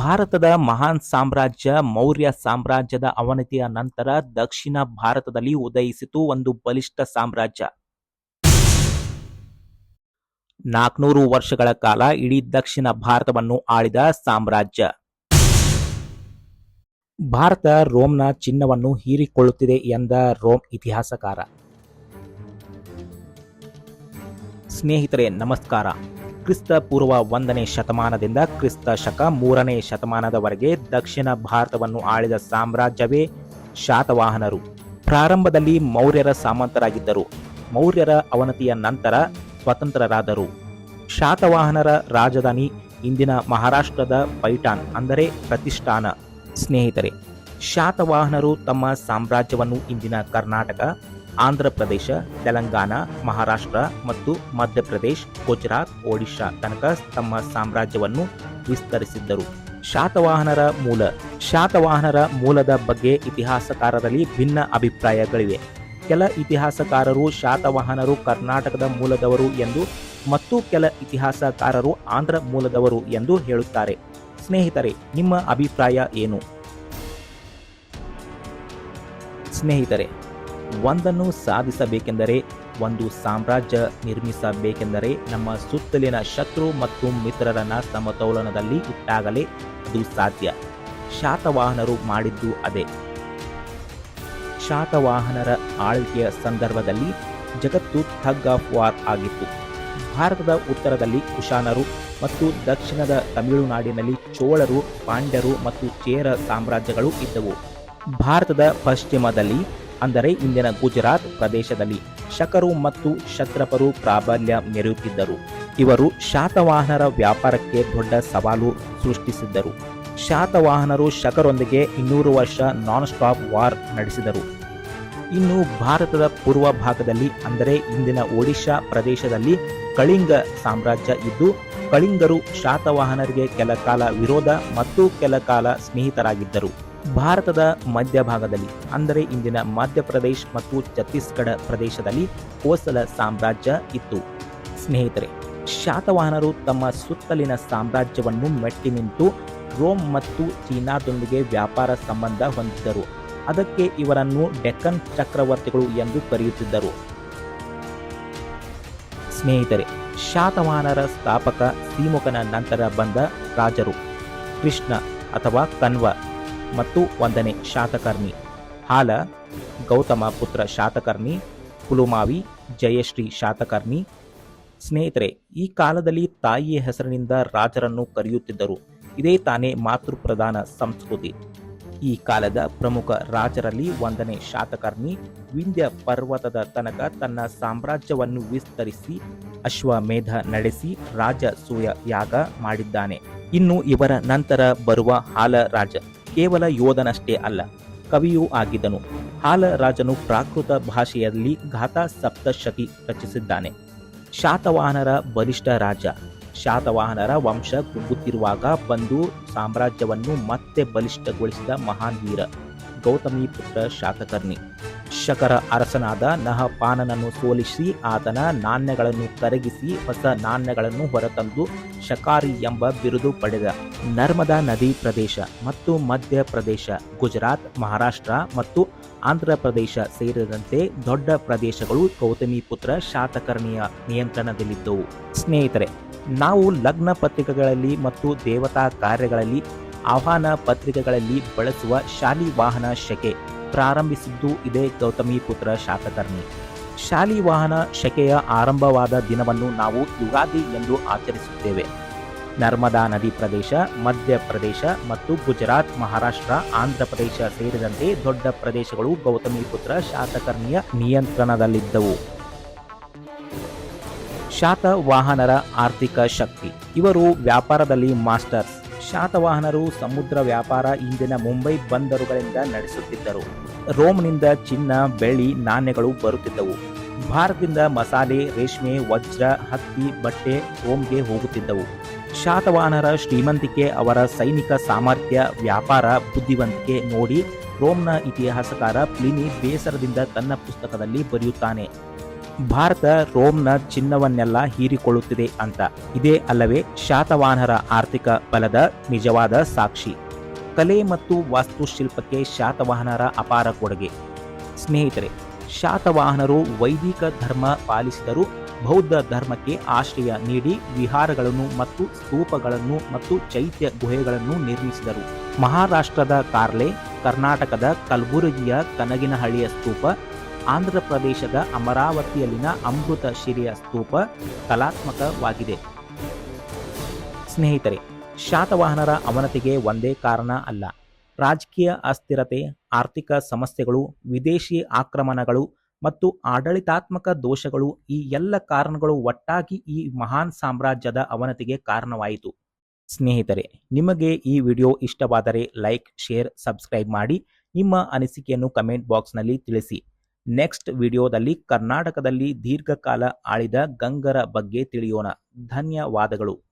ಭಾರತದ ಮಹಾನ್ ಸಾಮ್ರಾಜ್ಯ, ಮೌರ್ಯ ಸಾಮ್ರಾಜ್ಯದ ಅವನತಿಯ ನಂತರ ದಕ್ಷಿಣ ಭಾರತದಲ್ಲಿ ಉದಯಿಸಿತು ಒಂದು ಬಲಿಷ್ಠ ಸಾಮ್ರಾಜ್ಯ. ನಾಲ್ಕುನೂರು ವರ್ಷಗಳ ಕಾಲ ಇಡೀ ದಕ್ಷಿಣ ಭಾರತವನ್ನು ಆಳಿದ ಸಾಮ್ರಾಜ್ಯ. ಭಾರತ ರೋಮ್ನ ಚಿನ್ನವನ್ನು ಹೀರಿಕೊಳ್ಳುತ್ತಿದೆ ಎಂದ ರೋಮ್ ಇತಿಹಾಸಕಾರ. ಸ್ನೇಹಿತರೆ, ನಮಸ್ಕಾರ. ಕ್ರಿಸ್ತ ಪೂರ್ವ ಒಂದನೇ ಶತಮಾನದಿಂದ ಕ್ರಿಸ್ತ ಶಕ ಮೂರನೇ ಶತಮಾನದವರೆಗೆ ದಕ್ಷಿಣ ಭಾರತವನ್ನು ಆಳಿದ ಸಾಮ್ರಾಜ್ಯವೇ ಶಾತವಾಹನರು. ಪ್ರಾರಂಭದಲ್ಲಿ ಮೌರ್ಯರ ಸಾಮಂತರಾಗಿದ್ದರು. ಮೌರ್ಯರ ಅವನತಿಯ ನಂತರ ಸ್ವತಂತ್ರರಾದರು. ಶಾತವಾಹನರ ರಾಜಧಾನಿ ಇಂದಿನ ಮಹಾರಾಷ್ಟ್ರದ ಪೈಟಾನ್ ಅಂದರೆ ಪ್ರತಿಷ್ಠಾನ. ಸ್ನೇಹಿತರೆ, ಶಾತವಾಹನರು ತಮ್ಮ ಸಾಮ್ರಾಜ್ಯವನ್ನು ಇಂದಿನ ಕರ್ನಾಟಕ ಆಂಧ್ರ ಪ್ರದೇಶ, ತೆಲಂಗಾಣ, ಮಹಾರಾಷ್ಟ್ರ ಮತ್ತು ಮಧ್ಯಪ್ರದೇಶ ಗುಜರಾತ್, ಒಡಿಶಾ ತನಕ ತಮ್ಮ ಸಾಮ್ರಾಜ್ಯವನ್ನು ವಿಸ್ತರಿಸಿದ್ದರು. ಶಾತವಾಹನರ ಮೂಲ, ಶಾತವಾಹನರ ಮೂಲದ ಬಗ್ಗೆ ಇತಿಹಾಸಕಾರರಲ್ಲಿ ಭಿನ್ನ ಅಭಿಪ್ರಾಯಗಳಿವೆ. ಕೆಲ ಇತಿಹಾಸಕಾರರು ಶಾತವಾಹನರು ಕರ್ನಾಟಕದ ಮೂಲದವರು ಎಂದು ಮತ್ತು ಕೆಲ ಇತಿಹಾಸಕಾರರು ಆಂಧ್ರ ಮೂಲದವರು ಎಂದು ಹೇಳುತ್ತಾರೆ. ಸ್ನೇಹಿತರೆ, ನಿಮ್ಮ ಅಭಿಪ್ರಾಯ ಏನು? ಸ್ನೇಹಿತರೆ ಒಂದನ್ನು ಸಾಧಿಸಬೇಕೆಂದರೆ, ಒಂದು ಸಾಮ್ರಾಜ್ಯ ನಿರ್ಮಿಸಬೇಕೆಂದರೆ ನಮ್ಮ ಸುತ್ತಲಿನ ಶತ್ರು ಮತ್ತು ಮಿತ್ರರನ್ನ ಸಮತೋಲನದಲ್ಲಿ ಇಟ್ಟಾಗಲೇ ಅದು ಸಾಧ್ಯ. ಶಾತವಾಹನರು ಮಾಡಿದ್ದು ಅದೇ. ಶಾತವಾಹನರ ಆಳ್ವಿಕೆಯ ಸಂದರ್ಭದಲ್ಲಿ ಜಗತ್ತು ಥಗ್ ಆಫ್ ವಾರ್ ಆಗಿತ್ತು. ಭಾರತದ ಉತ್ತರದಲ್ಲಿ ಕುಶಾನರು ಮತ್ತು ದಕ್ಷಿಣದ ತಮಿಳುನಾಡಿನಲ್ಲಿ ಚೋಳರು, ಪಾಂಡ್ಯರು ಮತ್ತು ಚೇರ ಸಾಮ್ರಾಜ್ಯಗಳು ಇದ್ದವು. ಭಾರತದ ಪಶ್ಚಿಮದಲ್ಲಿ ಅಂದರೆ ಇಂದಿನ ಗುಜರಾತ್ ಪ್ರದೇಶದಲ್ಲಿ ಶಕರು ಮತ್ತು ಶತ್ರಪರು ಪ್ರಾಬಲ್ಯ ಮೆರೆಯುತ್ತಿದ್ದರು. ಇವರು ಶಾತವಾಹನರ ವ್ಯಾಪಾರಕ್ಕೆ ದೊಡ್ಡ ಸವಾಲು ಸೃಷ್ಟಿಸಿದ್ದರು. ಶಾತವಾಹನರು ಶಕರೊಂದಿಗೆ ಇನ್ನೂರು ವರ್ಷ ನಾನ್ ಸ್ಟಾಪ್ ವಾರ್ ನಡೆಸಿದರು. ಇನ್ನು ಭಾರತದ ಪೂರ್ವ ಭಾಗದಲ್ಲಿ, ಅಂದರೆ ಇಂದಿನ ಒಡಿಶಾ ಪ್ರದೇಶದಲ್ಲಿ ಕಳಿಂಗ ಸಾಮ್ರಾಜ್ಯ ಇದ್ದು, ಕಳಿಂಗರು ಶಾತವಾಹನರಿಗೆ ಕೆಲ ಕಾಲ ವಿರೋಧ ಮತ್ತು ಕೆಲ ಕಾಲ ಸ್ನೇಹಿತರಾಗಿದ್ದರು. ಭಾರತದ ಮಧ್ಯಭಾಗದಲ್ಲಿ, ಅಂದರೆ ಇಂದಿನ ಮಧ್ಯಪ್ರದೇಶ್ ಮತ್ತು ಛತ್ತೀಸ್ಗಢ ಪ್ರದೇಶದಲ್ಲಿ ಕೋಸಲ ಸಾಮ್ರಾಜ್ಯ ಇತ್ತು. ಸ್ನೇಹಿತರೆ, ಶಾತವಾಹನರು ತಮ್ಮ ಸುತ್ತಲಿನ ಸಾಮ್ರಾಜ್ಯವನ್ನು ಮೆಟ್ಟಿ ನಿಂತು ರೋಮ್ ಮತ್ತು ಚೀನಾದೊಂದಿಗೆ ವ್ಯಾಪಾರ ಸಂಬಂಧ ಹೊಂದಿದ್ದರು. ಅದಕ್ಕೆ ಇವರನ್ನು ಡೆಕ್ಕನ್ ಚಕ್ರವರ್ತಿಗಳು ಎಂದು ಕರೆಯುತ್ತಿದ್ದರು. ಸ್ನೇಹಿತರೆ, ಶಾತವಾಹನರ ಸ್ಥಾಪಕ ಸೀಮುಖನ ನಂತರ ಬಂದ ರಾಜರು ಕೃಷ್ಣ ಅಥವಾ ಕನ್ವ. ಮತ್ತು ಒಂದನೇ ಶಾತಕರ್ಣಿ. ಹಾಲ, ಗೌತಮ ಪುತ್ರ ಶಾತಕರ್ಣಿ ಕುಲುಮಾವಿ ಜಯಶ್ರೀ ಶಾತಕರ್ಣಿ. ಸ್ನೇಹಿತರೆ, ಈ ಕಾಲದಲ್ಲಿ ತಾಯಿಯ ಹೆಸರಿನಿಂದ ರಾಜರನ್ನು ಕರೆಯುತ್ತಿದ್ದರು. ಇದೇ ತಾನೇ ಮಾತೃಪ್ರಧಾನ ಸಂಸ್ಕೃತಿ. ಈ ಕಾಲದ ಪ್ರಮುಖ ರಾಜರಲ್ಲಿ ಒಂದನೇ ಶಾತಕರ್ಣಿ ವಿಂಧ್ಯ ಪರ್ವತದ ತನಕ ತನ್ನ ಸಾಮ್ರಾಜ್ಯವನ್ನು ವಿಸ್ತರಿಸಿ, ಅಶ್ವಮೇಧ ನಡೆಸಿ ರಾಜ ಸೂಯ ಯಾಗ ಮಾಡಿದ್ದಾನೆ. ಇನ್ನು ಇವರ ನಂತರ ಬರುವ ಹಾಲ ರಾಜ ಕೇವಲ ಯೋಧನಷ್ಟೇ ಅಲ್ಲ, ಕವಿಯೂ ಆಗಿದ್ದನು. ಹಾಲ ರಾಜನು ಪ್ರಾಕೃತ ಭಾಷೆಯಲ್ಲಿ ಘಾತಾ ಸಪ್ತಶತಿ ರಚಿಸಿದ್ದಾನೆ. ಶಾತವಾಹನರ ಬಲಿಷ್ಠ ರಾಜ. ಶಾತವಾಹನರ ವಂಶ ಕುಗ್ಗುತ್ತಿರುವಾಗ ಬಂದು ಸಾಮ್ರಾಜ್ಯವನ್ನು ಮತ್ತೆ ಬಲಿಷ್ಠಗೊಳಿಸಿದ ಮಹಾನ್ ವೀರ. ಗೌತಮಿ ಪುತ್ರ ಶಾತಕರ್ಣಿ. ಶಕರ ಅರಸನಾದ ನಹಪಾನನನ್ನು ಸೋಲಿಸಿ ಆತನ ನಾಣ್ಯಗಳನ್ನು ಕರಗಿಸಿ ಹೊಸ ನಾಣ್ಯಗಳನ್ನು ಹೊರತಂದು ಶಕಾರಿ ಎಂಬ ಬಿರುದು ಪಡೆದ. ನರ್ಮದಾ ನದಿ ಪ್ರದೇಶ ಮತ್ತು ಮಧ್ಯಪ್ರದೇಶ ಗುಜರಾತ್, ಮಹಾರಾಷ್ಟ್ರ ಮತ್ತು ಆಂಧ್ರ ಪ್ರದೇಶ ಸೇರಿದಂತೆ ದೊಡ್ಡ ಪ್ರದೇಶಗಳು ಗೌತಮಿ ಪುತ್ರ ಶಾತಕರ್ಣಿಯ ನಿಯಂತ್ರಣದಲ್ಲಿದ್ದವು. ಸ್ನೇಹಿತರೆ, ನಾವು ಲಗ್ನ ಪತ್ರಿಕೆಗಳಲ್ಲಿ ಮತ್ತು ದೇವತಾ ಕಾರ್ಯಗಳಲ್ಲಿ ಆಹ್ವಾನ ಪತ್ರಿಕೆಗಳಲ್ಲಿ ಬಳಸುವ ಶಾಲಿವಾಹನ ಶಕೆ ಪ್ರಾರಂಭಿಸಿದ್ದು ಇದೇ ಗೌತಮಿ ಪುತ್ರ ಶಾಲಿ ವಾಹನ ಶಕೆಯ ಆರಂಭವಾದ ದಿನವನ್ನು ನಾವು ಯುಗಾದಿ ಎಂದು ಆಚರಿಸುತ್ತೇವೆ. ನರ್ಮದಾ ನದಿ ಪ್ರದೇಶ ಮಧ್ಯಪ್ರದೇಶ ಮತ್ತು ಗುಜರಾತ್, ಮಹಾರಾಷ್ಟ್ರ, ಆಂಧ್ರ ಪ್ರದೇಶ ಸೇರಿದಂತೆ ದೊಡ್ಡ ಪ್ರದೇಶಗಳು ಗೌತಮಿ ಪುತ್ರ ಶಾತಕರ್ಣಿಯ ನಿಯಂತ್ರಣದಲ್ಲಿದ್ದವು. ಶಾತವಾಹನರ ಆರ್ಥಿಕ ಶಕ್ತಿ. ಇವರು ವ್ಯಾಪಾರದಲ್ಲಿ ಮಾಸ್ಟರ್ಸ್. ಶಾತವಾಹನರು ಸಮುದ್ರ ವ್ಯಾಪಾರ ಇಂದಿನ ಮುಂಬೈ ಬಂದರುಗಳಿಂದ ನಡೆಸುತ್ತಿದ್ದರು. ರೋಮ್ನಿಂದ ಚಿನ್ನ, ಬೆಳ್ಳಿ, ನಾಣ್ಯಗಳು ಬರುತ್ತಿದ್ದವು. ಭಾರತದಿಂದ ಮಸಾಲೆ, ರೇಷ್ಮೆ, ವಜ್ರ, ಹತ್ತಿ, ಬಟ್ಟೆ ರೋಮ್ಗೆ ಹೋಗುತ್ತಿದ್ದವು. ಶಾತವಾಹನರ ಶ್ರೀಮಂತಿಕೆ ಅವರ ಸೈನಿಕ ಸಾಮರ್ಥ್ಯ, ವ್ಯಾಪಾರ ಬುದ್ಧಿವಂತಿಕೆ ನೋಡಿ ರೋಮ್ನ ಇತಿಹಾಸಕಾರ ಪ್ಲಿನಿ ಬೇಸರದಿಂದ ತನ್ನ ಪುಸ್ತಕದಲ್ಲಿ ಬರೆಯುತ್ತಾನೆ. ಭಾರತ ರೋಮ್ನ ಚಿನ್ನವನ್ನೆಲ್ಲ ಹೀರಿಕೊಳ್ಳುತ್ತಿದೆ ಅಂತ. ಇದೇ ಅಲ್ಲವೇ ಶಾತವಾಹನರ ಆರ್ಥಿಕ ಬಲದ ನಿಜವಾದ ಸಾಕ್ಷಿ. ಕಲೆ ಮತ್ತು ವಾಸ್ತುಶಿಲ್ಪಕ್ಕೆ ಶಾತವಾಹನರ ಅಪಾರ ಕೊಡುಗೆ. ಸ್ನೇಹಿತರೆ, ಶಾತವಾಹನರು ವೈದಿಕ ಧರ್ಮ ಪಾಲಿಸಿದರು ಬೌದ್ಧ ಧರ್ಮಕ್ಕೆ ಆಶ್ರಯ ನೀಡಿ ವಿಹಾರಗಳನ್ನು ಮತ್ತು ಸ್ತೂಪಗಳನ್ನು ಮತ್ತು ಚೈತ್ಯ ಗುಹೆಗಳನ್ನು ನಿರ್ಮಿಸಿದರು. ಮಹಾರಾಷ್ಟ್ರದ ಕಾರ್ಲೆ, ಕರ್ನಾಟಕದ ಕಲಬುರಗಿಯ ಕನಗಿನಹಳ್ಳಿಯ ಸ್ತೂಪ ಆಂಧ್ರ ಪ್ರದೇಶದ ಅಮರಾವತಿಯಲ್ಲಿನ ಅಮೃತ ಶಿರಿಯ ಸ್ತೂಪ ಕಲಾತ್ಮಕವಾಗಿದೆ. ಸ್ನೇಹಿತರೆ, ಶಾತವಾಹನರ ಅವನತಿಗೆ ಒಂದೇ ಕಾರಣ ಅಲ್ಲ. ರಾಜಕೀಯ ಅಸ್ಥಿರತೆ, ಆರ್ಥಿಕ ಸಮಸ್ಯೆಗಳು, ವಿದೇಶಿ ಆಕ್ರಮಣಗಳು ಮತ್ತು ಆಡಳಿತಾತ್ಮಕ ದೋಷಗಳು ಈ ಎಲ್ಲ ಕಾರಣಗಳು ಒಟ್ಟಾಗಿ ಈ ಮಹಾನ್ ಸಾಮ್ರಾಜ್ಯದ ಅವನತಿಗೆ ಕಾರಣವಾಯಿತು. ಸ್ನೇಹಿತರೆ, ನಿಮಗೆ ಈ ವಿಡಿಯೋ ಇಷ್ಟವಾದರೆ ಲೈಕ್, ಶೇರ್, ಸಬ್ಸ್ಕ್ರೈಬ್ ಮಾಡಿ. ನಿಮ್ಮ ಅನಿಸಿಕೆಯನ್ನು ಕಮೆಂಟ್ ಬಾಕ್ಸ್ನಲ್ಲಿ ತಿಳಿಸಿ. ನೆಕ್ಸ್ಟ್ ವಿಡಿಯೋದಲ್ಲಿ ಕರ್ನಾಟಕದಲ್ಲಿ ದೀರ್ಘಕಾಲ ಆಳಿದ ಗಂಗರ ಬಗ್ಗೆ ತಿಳಿಯೋಣ. ಧನ್ಯವಾದಗಳು.